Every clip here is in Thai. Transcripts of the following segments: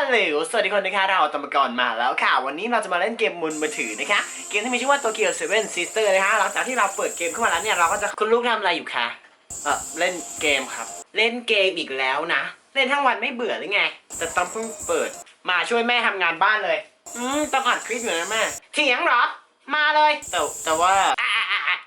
ฮัลโหล สวัสดีคนนะคะเราตมกรมาแล้วค่ะ วันนี้เราจะมาเล่นเกมมุนมือถือนะคะ เกมที่มีชื่อว่าตัวเกียวเซเว่นซิสเตอร์นะคะ หลังจากที่เราเปิดเกมขึ้นมาแล้วเนี่ย เราก็จะ คุณลูกทำอะไรอยู่คะเออเล่นเกมครับ เล่นเกมอีกแล้วนะ เล่นทั้งวันไม่เบื่อหรือไง แต่ตอนเพิ่งเปิด มาช่วยแม่ทำงานบ้านเลย อืมต้องอัดคลิปอยู่นะแม่เถียงเหรอ มาเลย แต่แต่ว่าอะอะอะอะ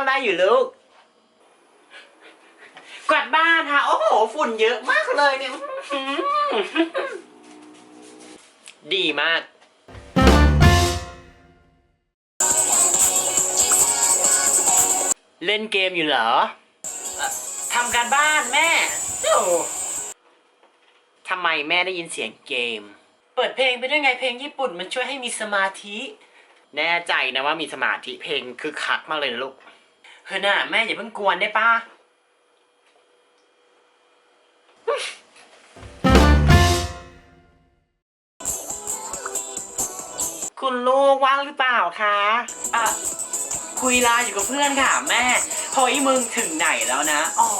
อะทำอะไรอยู่ลูกกวาดบ้านค่ะ โอ้โห ฝุ่นเยอะมากเลยเนี่ยอื้อหือดีมาก เล่นเกมอยู่เหรอเอ่อทำการบ้านแม่โอ้ทำไมแม่ได้ยินเสียงเกม เปิดเพลงไปด้วยไงเพลงญี่ปุ่นมันช่วยให้มีสมาธิ แน่ใจนะว่ามีสมาธิเพลงคือคักมากเลยนะลูก เฮ้ยน่ะแม่อย่าเพิ่งกวนได้ปะคุณลูกว่างหรือเปล่าคะอะคุยไลน์อยู่กับเพื่อนค่ะแม่เฮ้ยมึงถึงไหนแล้วนะ อ๋อ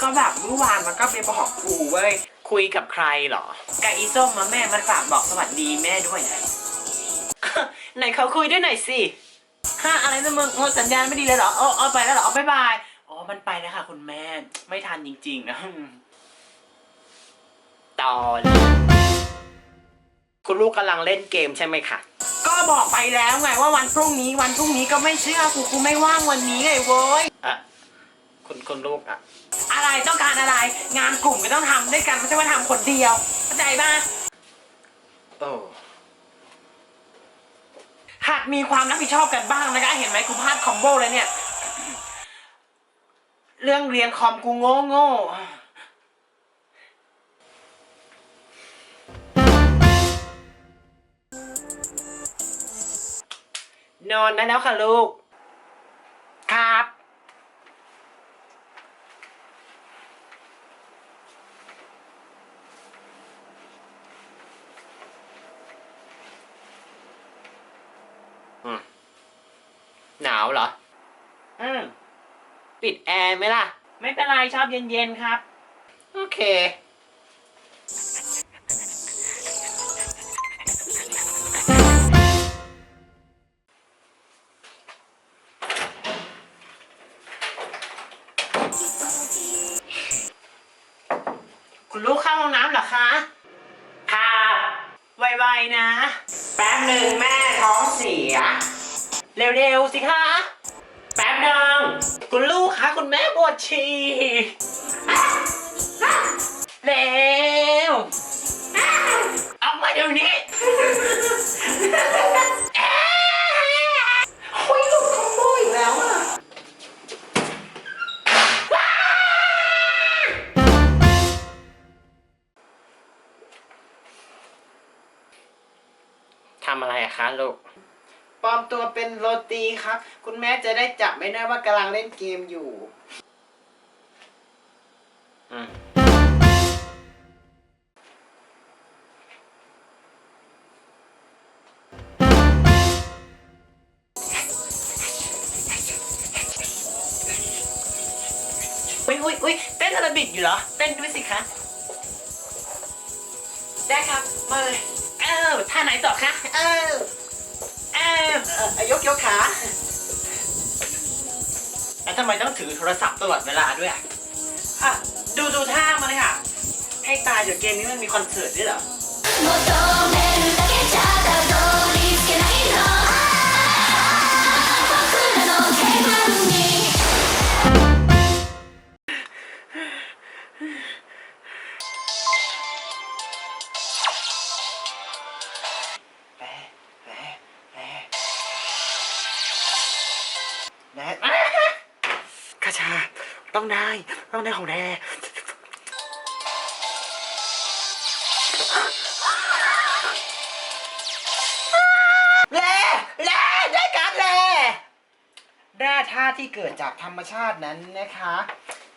ก็แบบเมื่อวานมันก็ไปบอกกูเว้ย คุยกับใครเหรอกับอีส้มมาแม่มันฝากบอกสวัสดีแม่ด้วยนะ ไหนเขาคุยด้วยหน่อยสิ ฮ่าอะไรนะมึงโอ้สัญญาณไม่ดีเลยเหรอเออเอาไปแล้วเหรอเอาบายบายอ๋อมันไปแล้วค่ะคุณแม่ไม่ทันจริงๆนะตอนคุณลูกกำลังเล่นเกมใช่ไหมคะก็บอกไปแล้วไงว่าวันพรุ่งนี้วันพรุ่งนี้ก็ไม่เชื่อกูกูไม่ว่างวันนี้ไงเว้ยอะคุณคุณลูกอะอะไรต้องการอะไร งานกลุ่มก็ต้องทำด้วยกันไม่ใช่ว่าทำคนเดียวเข้าใจป่ะโอ้ หากมีความรับผิดชอบกันบ้างนะคะ เห็นไหมกูพลาดคอมโบเลยเนี่ย เรื่องเรียนคอมกูโง่โง่นอนได้แล้วค่ะลูก ครับ อืม หนาวเหรอ อืมปิดแอร์ไหมล่ะ ไม่เป็นไรชอบเย็นๆครับ โอเค คุณลูกเข้าห้องน้ำเหรอคะ ค่ะ ไวๆนะ แป๊บหนึ่งแม่ท้องเสีย เร็วๆสิคะ แป๊บหนึ่งคุณลูกคะคุณแม่ปวดฉี่เร็วออกมาเดี๋ยวนี้โอ้ยหลุดคอมโบอีกแล้วอะทำอะไรอะคะลูก ปลอมตัวเป็นโรตีครับ คุณแม่จะได้จับไม่ได้ว่ากำลังเล่นเกมอยู่อืมอุ้ยอุ้ยอุ้ยเต้นอาราบิกอยู่เหรอ เต้นด้วยสิคะ ได้ครับ มาเลย เออท่าไหนต่อคะ เออ ยกยกขาแล้วทำไมต้องถือโทรศัพท์ตลอดเวลาด้วยอ่ะอ่ะ ดูดูท่ามาเลยค่ะ ให้ตายเดี๋ยวเกมนี้มันมีคอนเสิร์ตด้วยเหรอ 求めるだけじゃたど ต้องได้ ต้องได้ของแท้แร่แร่ได้การแร่แร่ธาตุที่เกิดจากธรรมชาตินั้นนะคะ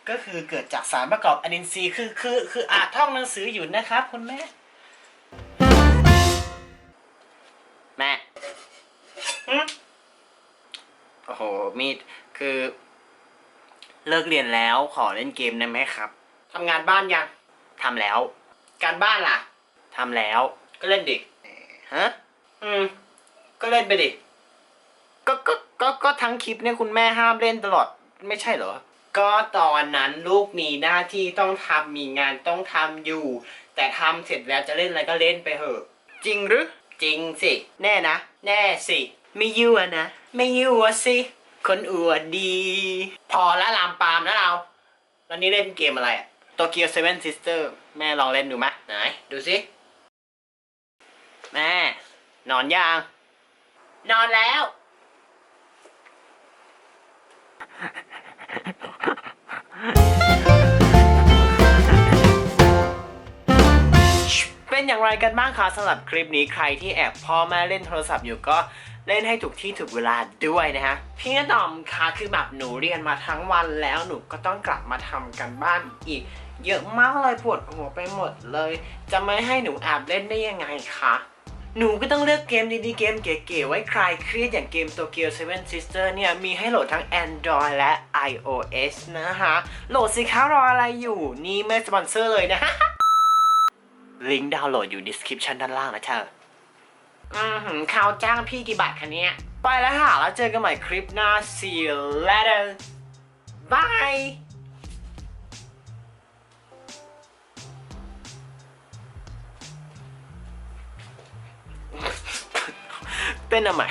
ก็คือเกิดจากสารประกอบอะนินทรีย์คือคือคืออาจท่องหนังสืออยู่นะครับคุณแม่ แม่โอ้โหมีดคือ เลิกเรียนแล้วขอเล่นเกมได้ไหมครับทำงานบ้านยังทำแล้ว การบ้านล่ะทำแล้ว ก็เล่นดิฮะอืม ก็เล่นไปดิก็ก็ก็ก็ทั้งคลิปเนี่ยคุณแม่ห้ามเล่นตลอดไม่ใช่เหรอ ก็ตอนนั้นลูกมีหน้าที่ต้องทำมีงานต้องทำอยู่ แต่ทำเสร็จแล้วจะเล่นอะไรก็เล่นไปเถอะ จริงหรือ จริงสิ แน่นะ แน่สิ ไม่ยั่วนะ ไม่ยั่วสิ คนอวดดี พอละลามปามนะเราแล้วนี่เล่นเกมอะไรอะโตเกียวเซเว่นซิสเตอร์แม่ลองเล่นดูไหมไหน ดูสิ แม่ นอนยัง นอนแล้ว เป็นอย่างไรกันบ้างคะสำหรับคลิปนี้ใครที่แอบพ่อแม่เล่นโทรศัพท์อยู่ก็ เล่นให้ถูกที่ถูกเวลาด้วยนะฮะพี่กระตอมคะคือแบบหนูเรียนมาทั้งวันแล้วหนูก็ต้องกลับมาทำกันบ้านอีก เยอะมากเลยปวดหัวไปหมดเลย จะไม่ให้หนูแอบเล่นได้ยังไงคะหนูก็ต้องเลือกเกมดีๆ เกมเก๋ๆ ไว้คลายเครียดอย่างเกม Tokyo Seven Sister เนี่ย มีให้โหลดทั้ง Android และ iOS นะคะ โหลดสิคะรออะไรอยู่ นี่ไม่สปอนเซอร์เลยนะฮะลิงก์ดาวน์โหลดอยู่ description ด้านล่างนะเธอ อืมหืมข่าวจ้างพี่กี่บาทคะเนี่ย ไปแล้วค่ะ แล้วเจอกันใหม่คลิปหน้า see you later bye เต้นทำไม